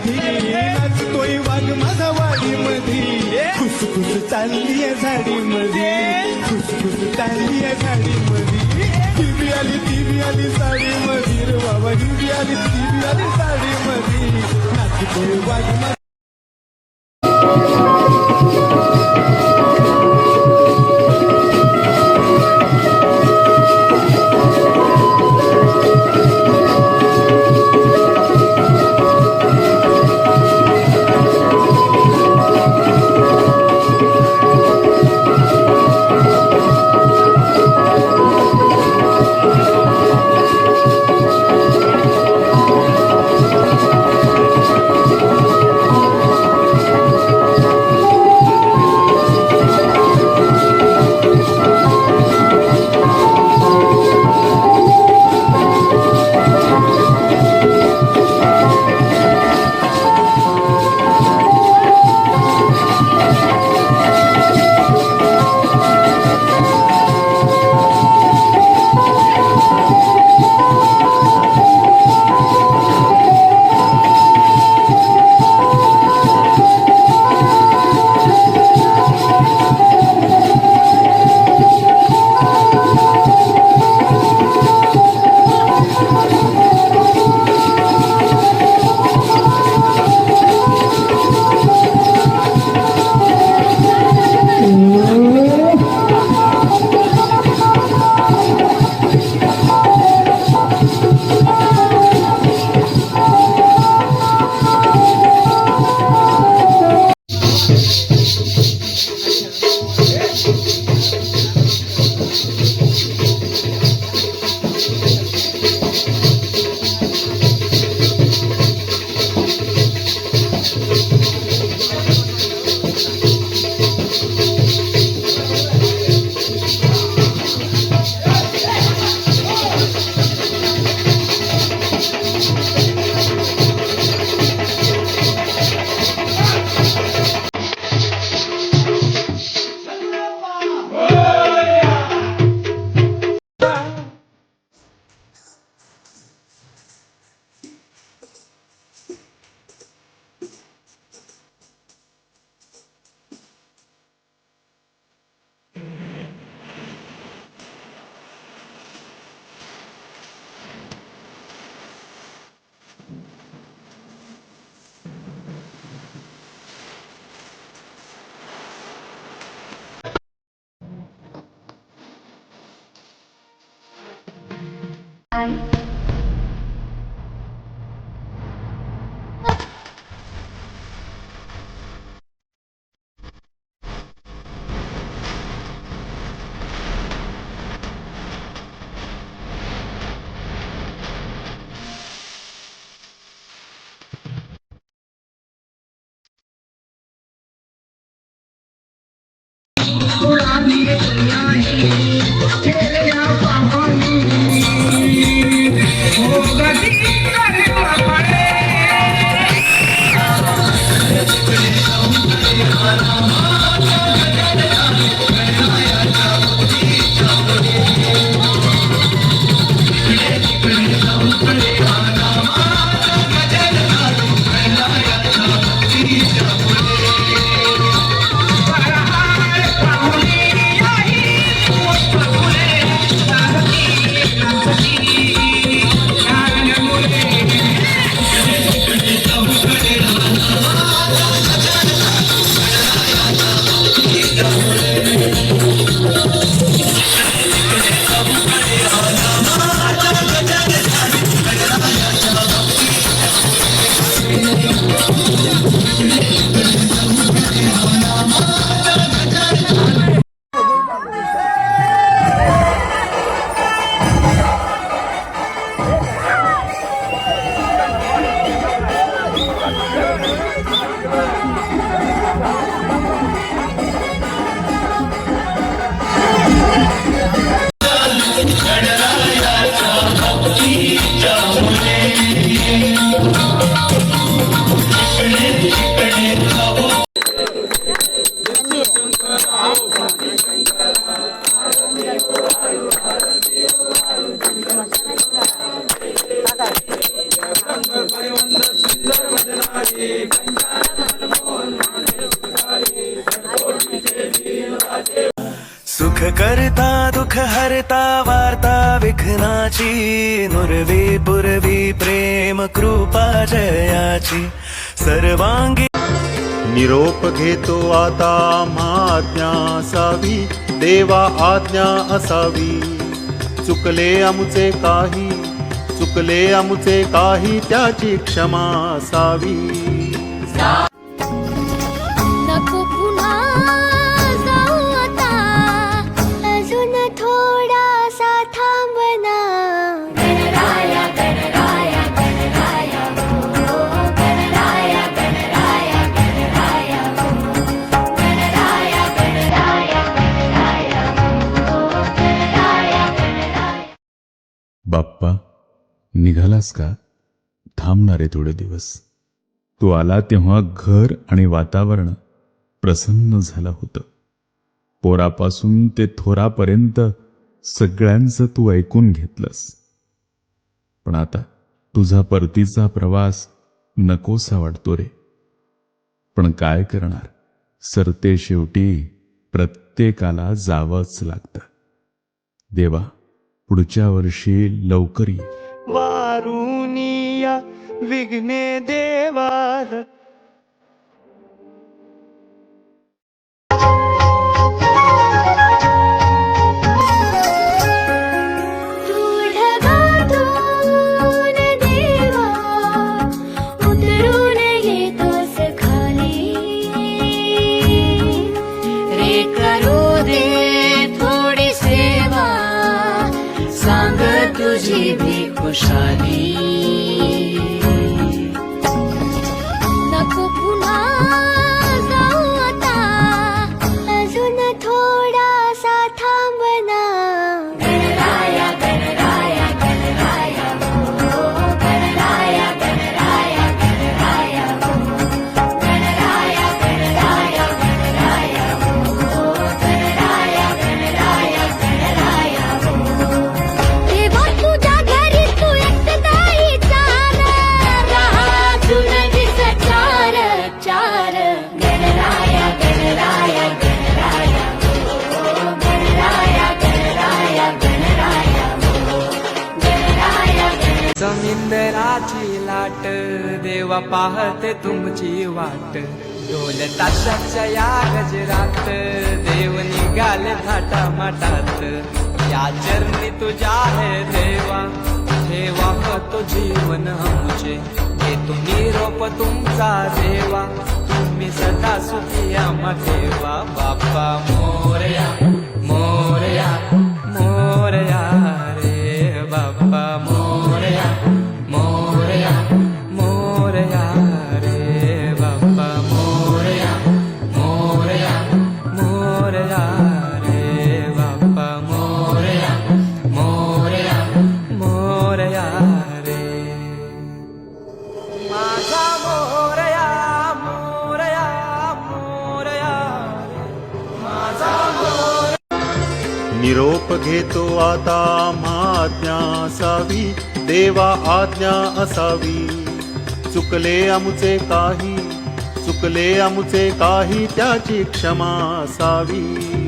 मधी नाचतोय वाघ माझा वाडी मधी खुसखुस चाललीय झाडी मधी खुसखुस चाललीय झाडी मधी ती बी आली बी आली साडी मधी रे बाबा बी आली बी आली साडी मधी नाचतोय वाघ माझा Bye. ハハハハ! हरता वार्ता विघ्नाची नुरवी पुरवी प्रेम कृपा जयाची सर्वांगी निरोप घेतो आता महाज्ञा असावी देवा आज्ञा असावी. चुकले अमुचे काही चुकले अमुचे काही त्याची क्षमा असावी. बाप्पा निघालास का? थांबणारे थोडे दिवस. तू आला तेव्हा घर आणि वातावरण प्रसन्न झालं होतं. पोरापासून ते थोरापर्यंत सगळ्यांचं तू ऐकून घेतलंस. पण आता तुझा परतीचा प्रवास नकोसा वाटतो रे. पण काय करणार? सरते शेवटी प्रत्येकाला जावंच लागतं. देवा पुढच्या वर्षी लवकर ये. वारुनिया विघ्ने देवार सांग तुझी देवा पाहते तुमची वाट. डोल ताशाच्या या गजरात देव निघाले थाटा माटात या चरणी तुझ्या आहे देवा ठेवा होतो जीवन आमचे. घेतो निरोप तुमचा देवा तुम्ही सदा सुखी आम्हा देवा बाप्पा मोर्या मोरया. निरोप घेतो आता महाज्ञा असावी देवा आज्ञा असावी. चुकले अमुचे काही चुकले अमुचे काही त्याची क्षमा असावी.